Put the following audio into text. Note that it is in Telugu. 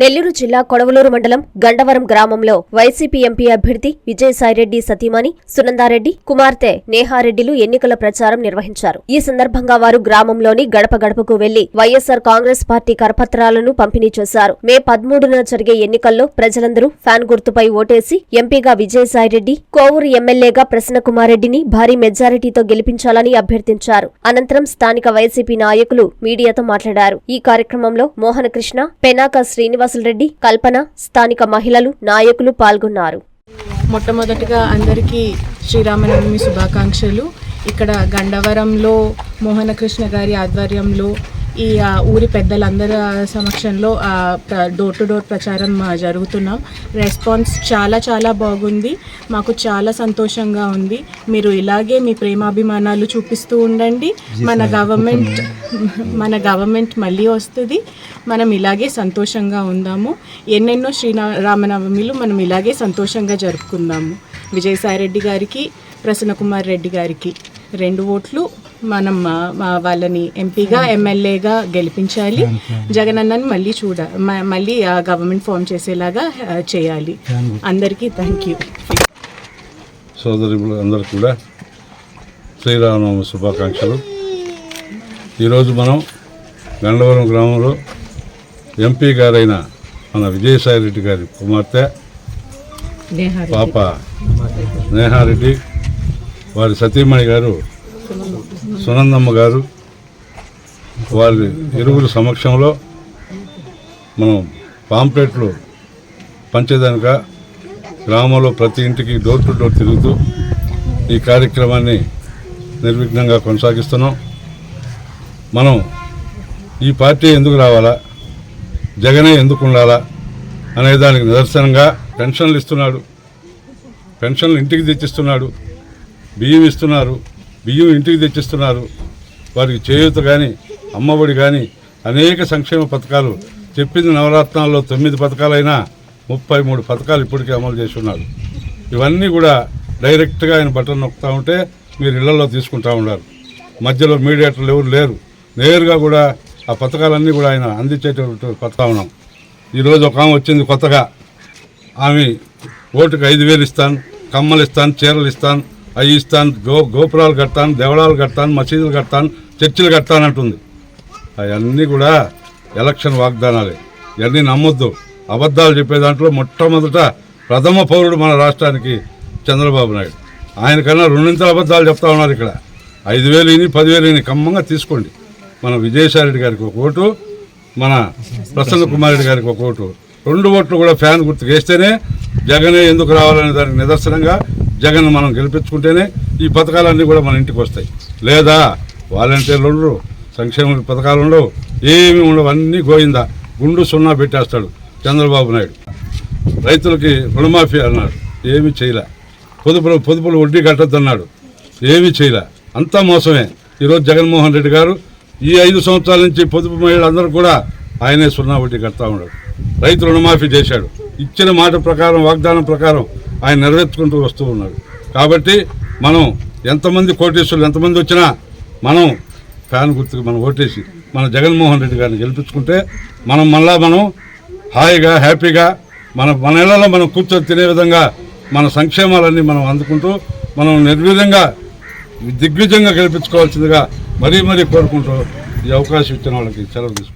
నెల్లూరు జిల్లా కొడవలూరు మండలం గండవరం గ్రామంలో వైసీపీ ఎంపీ అభ్యర్థి విజయసాయిరెడ్డి సతీమణి సునందారెడ్డి కుమార్తె నేహారెడ్డిలు ఎన్నికల ప్రచారం నిర్వహించారు. ఈ సందర్భంగా వారు గ్రామంలోని గడప గడపకు వెళ్ళి వైఎస్సార్ కాంగ్రెస్ పార్టీ కరపత్రాలను పంపిణీ చేశారు. మే పదమూడున జరిగే ఎన్నికల్లో ప్రజలందరూ ఫ్యాన్ గుర్తుపై ఓటేసి ఎంపీగా విజయసాయిరెడ్డి కోవూరు ఎమ్మెల్యేగా ప్రసన్నకుమారెడ్డిని భారీ మెజారిటీతో గెలిపించాలని అభ్యర్థించారు. అనంతరం స్థానిక వైసీపీ నాయకులు మీడియాతో మాట్లాడారు. ఈ కార్యక్రమంలో మోహనకృష్ణ పెనాక శ్రీనివాసులరెడ్డి కల్పన స్థానిక మహిళలు నాయకులు పాల్గొన్నారు. మొట్టమొదటిగా అందరికీ శ్రీరామనవమి శుభాకాంక్షలు. ఇక్కడ గండవరంలో మోహనకృష్ణ గారి ఆధ్వర్యంలో ఈ ఊరి పెద్దలందరి సమక్షంలో డోర్ టు డోర్ ప్రచారం జరుగుతున్నాం. రెస్పాన్స్ చాలా చాలా బాగుంది. మాకు చాలా సంతోషంగా ఉంది. మీరు ఇలాగే మీ ప్రేమాభిమానాలు చూపిస్తూ ఉండండి. మన గవర్నమెంట్ మన గవర్నమెంట్ మళ్ళీ వస్తుంది. మనం ఇలాగే సంతోషంగా ఉందాము. ఎన్నెన్నో శ్రీరామనవమిలు మనం ఇలాగే సంతోషంగా జరుపుకుందాము. విజయసాయిరెడ్డి గారికి ప్రసన్నకుమార్ రెడ్డి గారికి. రెండు ఓట్లు మనం వాళ్ళని ఎంపీగా ఎమ్మెల్యేగా గెలిపించాలి. జగనన్నని మళ్ళీ చూడ మళ్ళీ ఆ గవర్నమెంట్ ఫామ్ చేసేలాగా చేయాలి. అందరికీ థ్యాంక్ యూ సోదరులు అందరికీ కూడా శ్రీరామనవమి శుభాకాంక్షలు. ఈరోజు మనం గండవరం గ్రామంలో ఎంపీ గారైన మన విజయసాయిరెడ్డి గారి కుమార్తె పాప నేహారెడ్డి వారి సతీమణి గారు సునందమ్మ గారు వారి ఇరువురు సమక్షంలో మనం పాంప్లెట్లు పంచేదానిక గ్రామంలో ప్రతి ఇంటికి డోర్ టు డోర్ తిరుగుతూ ఈ కార్యక్రమాన్ని నిర్విఘ్నంగా కొనసాగిస్తున్నాం. మనం ఈ పార్టీ ఎందుకు రావాలా? జగనే ఎందుకు ఉండాలా? అనే దానికి నిదర్శనంగా పెన్షన్లు ఇస్తున్నాడు. పెన్షన్లు ఇంటికి తెచ్చిస్తున్నాడు. బియ్యం ఇస్తున్నారు బియ్యం ఇంటికి తెచ్చిస్తున్నారు. వారికి చేయూత కానీ అమ్మఒడి కానీ అనేక సంక్షేమ పథకాలు చెప్పింది నవరత్నాల్లో తొమ్మిది పథకాలైనా ముప్పై మూడు పథకాలు ఇప్పటికే అమలు చేసి ఉన్నారు. ఇవన్నీ కూడా డైరెక్ట్గా ఆయన బటన్ నొక్కుతూ ఉంటే మీరు ఇళ్ళలో తీసుకుంటా ఉన్నారు. మధ్యలో మీడియేటర్లు ఎవరు లేరు. నేరుగా కూడా ఆ పథకాలన్నీ కూడా ఆయన అందించేటటువంటి పడతా ఉన్నాం. ఈరోజు ఒక ఆమె వచ్చింది కొత్తగా. ఆమె ఓటుకు ఐదు వేలు ఇస్తాను కమ్మలు ఇస్తాను చీరలు ఇస్తాను అవి ఇస్తాను గో గోపురాలు కడతాను దేవళాలు కడతాను మసీదులు కడతాను చర్చిలు కడతాను అంటుంది. అవన్నీ కూడా ఎలక్షన్ వాగ్దానాలే. ఇవన్నీ నమ్మొద్దు. అబద్ధాలు చెప్పే దాంట్లో మొట్టమొదట ప్రథమ పౌరుడు మన రాష్ట్రానికి చంద్రబాబు నాయుడు. ఆయన కన్నా రెండింతల అబద్ధాలు చెప్తా ఉన్నారు ఇక్కడ. ఐదు వేలు ఇని పదివేలు ఇని కమ్మంగా తీసుకోండి. మన విజయసాయిరెడ్డి గారికి ఒక ఓటు మన ప్రసన్న కుమారెడ్డి గారికి ఒక ఓటు. రెండు ఓట్లు కూడా ఫ్యాన్ గుర్తుకు వేస్తేనే జగనే ఎందుకు రావాలనే దానికి నిదర్శనంగా జగన్ మనం గెలిపించుకుంటేనే ఈ పథకాలన్నీ కూడా మన ఇంటికి వస్తాయి. లేదా వాలంటీర్లు ఉండరు సంక్షేమ పథకాలు ఉండవు ఏమి ఉండవు అన్నీ గోయిందా గుండు సున్నా పెట్టేస్తాడు చంద్రబాబు నాయుడు. రైతులకి రుణమాఫీ అన్నాడు ఏమి చేయలే. పొదుపులు పొదుపులు వడ్డీ కట్టద్దన్నాడు ఏమీ చేయలే. అంతా మోసమే. ఈరోజు జగన్మోహన్ రెడ్డి గారు ఈ ఐదు సంవత్సరాల నుంచి పొదుపు మహిళలందరూ కూడా ఆయనే సున్నా వడ్డీ కడతా ఉన్నాడు. రైతు రుణమాఫీ చేశాడు. ఇచ్చిన మాట ప్రకారం వాగ్దానం ప్రకారం ఆయన నెరవేర్చుకుంటూ వస్తూ ఉన్నాడు. కాబట్టి మనం ఎంతమంది కోటేశ్వరులు ఎంతమంది వచ్చినా మనం ఫ్యాన్ గుర్తుకు మనం ఓటేసి మన జగన్మోహన్ రెడ్డి గారిని గెలిపించుకుంటే మనం మళ్ళా మనం హాయిగా హ్యాపీగా మన మన ఇళ్ళలో మనం కూర్చొని తినే విధంగా మన సంక్షేమాలన్నీ మనం అందుకుంటూ మనం నిర్విధంగా దిగ్విజంగా గెలిపించుకోవాల్సిందిగా మరీ మరీ కోరుకుంటూ ఈ అవకాశం ఇచ్చిన వాళ్ళకి సెలవు తీసుకుంటాం